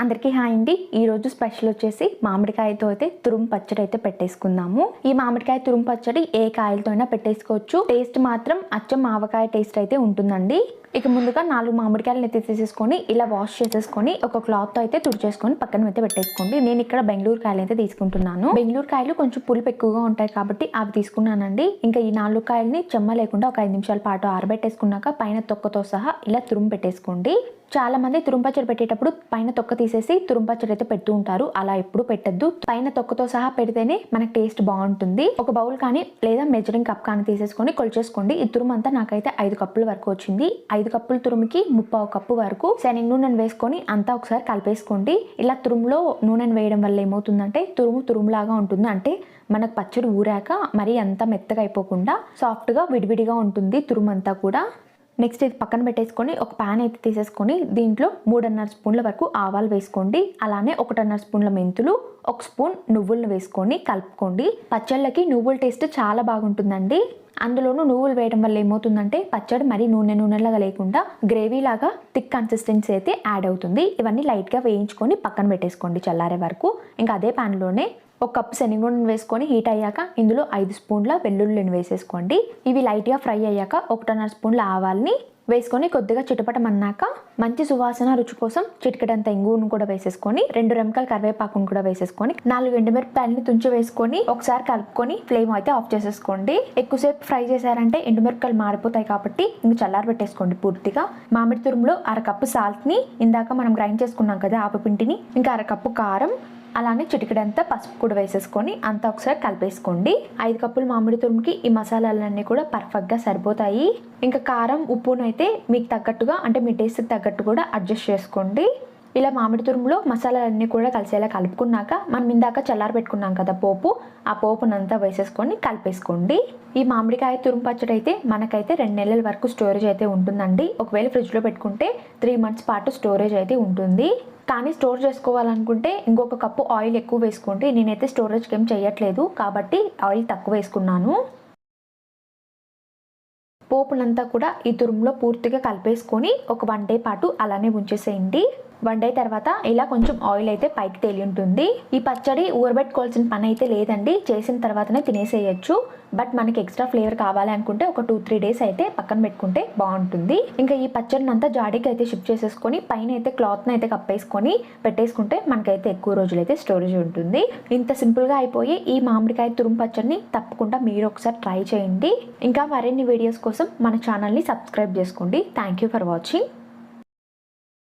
అందరికీ హాయ్ అండి. ఈరోజు స్పెషల్ వచ్చేసి మామిడికాయతో అయితే తురుము పచ్చడి అయితే పెట్టేసుకుందాము. ఈ మామిడికాయ తురుము పచ్చడి ఏ కాయలతో అయినా పెట్టేసుకోవచ్చు. టేస్ట్ మాత్రం అచ్చం మావకాయ టేస్ట్ అయితే ఉంటుందండి. ఇక ముందుగా నాలుగు మామిడికాయలు అయితే తీసేసుకొని ఇలా వాష్ చేసేసుకొని ఒక క్లాత్తో అయితే తుడిచేసుకొని పక్కన అయితే పెట్టేసుకోండి. నేను ఇక్కడ బెంగళూరు కాయలు అయితే తీసుకుంటున్నాను. బెంగళూరు కాయలు కొంచెం పులుపు ఎక్కువగా ఉంటాయి కాబట్టి అవి తీసుకున్నానండి. ఇంకా ఈ నాలుగు కాయల్ని చెమ్మ లేకుండా ఒక ఐదు నిమిషాల పాటు ఆరబెట్టేసుకున్నాక పైన తొక్కతో సహా ఇలా తురుము పెట్టేసుకోండి. చాలా మంది తురుంపచ్చడి పెట్టేటప్పుడు పైన తొక్క తీసేసి తురుంపచ్చడి అయితే పెడుతూ ఉంటారు. అలా ఎప్పుడు పెట్టద్దు. పైన తొక్కతో సహా పెడితేనే మనకు టేస్ట్ బాగుంటుంది. ఒక బౌల్ కానీ లేదా మెజరింగ్ కప్ కానీ తీసేసుకొని కొలిచేసుకోండి. ఈ తురుము అంతా నాకైతే ఐదు కప్పుల వరకు వచ్చింది. ఐదు కప్పుల తురుముకి ముప్పావు కప్పు వరకు శనగ నూనెను వేసుకొని అంతా ఒకసారి కలిపేసుకోండి. ఇలా తురుములో నూనెను వేయడం వల్ల ఏమవుతుందంటే తురుము తురుములాగా ఉంటుంది. అంటే మనకు పచ్చడి ఊరాక మరీ అంత మెత్తగా అయిపోకుండా సాఫ్ట్గా విడివిడిగా ఉంటుంది తురుము అంతా కూడా. నెక్స్ట్ ఇది పక్కన పెట్టేసుకొని ఒక ప్యాన్ అయితే తీసేసుకొని దీంట్లో మూడున్నర స్పూన్ల వరకు ఆవాలు వేసుకోండి. అలానే ఒకటిన్నర స్పూన్ల మెంతులు ఒక స్పూన్ నువ్వులను వేసుకొని కలుపుకోండి. పచ్చళ్ళకి నువ్వుల టేస్ట్ చాలా బాగుంటుందండి. అందులోనూ నువ్వులు వేయడం వల్ల ఏమవుతుందంటే పచ్చడి మరీ నూనె నూనెలాగా లేకుండా గ్రేవీ లాగా థిక్ కన్సిస్టెన్సీ అయితే యాడ్ అవుతుంది. ఇవన్నీ లైట్గా వేయించుకొని పక్కన పెట్టేసుకోండి చల్లారే వరకు. ఇంకా అదే ప్యాన్లోనే ఒక కప్పు శనగనూనె వేసుకొని హీట్ అయ్యాక ఇందులో ఐదు స్పూన్ల వెల్లుల్లిని వేసేసుకోండి. ఇవి లైట్గా ఫ్రై అయ్యాక ఒకటిన్నర స్పూన్ల ఆవాల్ని వేసుకొని కొద్దిగా చిటపటమన్నాక మంచి సువాసన రుచి కోసం చిటికెడంత ఇంగును కూడా వేసేసుకొని రెండు రెమ్మకల కరివేపాకును కూడా వేసేసుకొని నాలుగు ఎండుమిరపకాయలని తుంచి వేసుకొని ఒకసారి కలుపుకొని ఫ్లేమ్ అయితే ఆఫ్ చేసేసుకోండి. ఎక్కువసేపు ఫ్రై చేశారంటే ఎండుమిరపకాయలు మారిపోతాయి కాబట్టి ఇంక చల్లారి పెట్టేసుకోండి పూర్తిగా. మామిడి తురుములో అరకప్పు సాల్ట్ని ఇందాక మనం గ్రైండ్ చేసుకున్నాం కదా ఆపపిండిని ఇంకా అరకప్పు కారం అలానే చిటికడంతా పసుపు కూడా వేసేసుకొని అంతా ఒకసారి కలిపేసుకోండి. ఐదు కప్పులు మామిడి తురుముకి ఈ మసాలాలన్నీ కూడా పర్ఫెక్ట్గా సరిపోతాయి. ఇంకా కారం ఉప్పునైతే మీకు తగ్గట్టుగా అంటే మీ టేస్ట్కి తగ్గట్టు కూడా అడ్జస్ట్ చేసుకోండి. ఇలా మామిడి తురుములో మసాలాలన్నీ కూడా కలిసేలా కలుపుకున్నాక మనం ఇందాక చల్లారి పెట్టుకున్నాం కదా పోపు ఆ పోపునంతా వేసేసుకొని కలిపేసుకోండి. ఈ మామిడికాయ తురుము పచ్చడి అయితే మనకైతే రెండు నెలల వరకు స్టోరేజ్ అయితే ఉంటుందండి. ఒకవేళ ఫ్రిడ్జ్లో పెట్టుకుంటే త్రీ మంత్స్ పాటు స్టోరేజ్ అయితే ఉంటుంది. కానీ స్టోర్ చేసుకోవాలనుకుంటే ఇంకొక కప్పు ఆయిల్ ఎక్కువ వేసుకోండి. నేనైతే స్టోరేజ్కి ఏం చేయట్లేదు కాబట్టి ఆయిల్ తక్కువ వేసుకున్నాను. పోపునంతా కూడా ఈ తురుములో పూర్తిగా కలిపేసుకొని ఒక వన్ డే పాటు అలానే ఉంచేసేయండి. వన్ డే తర్వాత ఇలా కొంచెం ఆయిల్ అయితే పైకి తేలి ఉంటుంది. ఈ పచ్చడి ఊరబెట్టుకోవాల్సిన పని అయితే లేదండి. చేసిన తర్వాతనే తినేసేయచ్చు. బట్ మనకి ఎక్స్ట్రా ఫ్లేవర్ కావాలి అనుకుంటే ఒక టూ త్రీ డేస్ అయితే పక్కన పెట్టుకుంటే బాగుంటుంది. ఇంకా ఈ పచ్చడిని అంతా జాడీకి అయితే షిఫ్ట్ చేసేసుకొని పైన అయితే క్లాత్ని అయితే కప్పేసుకొని పెట్టేసుకుంటే మనకైతే ఎక్కువ రోజులైతే స్టోరేజ్ ఉంటుంది. ఇంత సింపుల్గా అయిపోయి ఈ మామిడికాయ తురుము పచ్చడిని తప్పకుండా మీరు ఒకసారి ట్రై చేయండి. ఇంకా మరిన్ని వీడియోస్ కోసం మన ఛానల్ని సబ్స్క్రైబ్ చేసుకోండి. Thank you for watching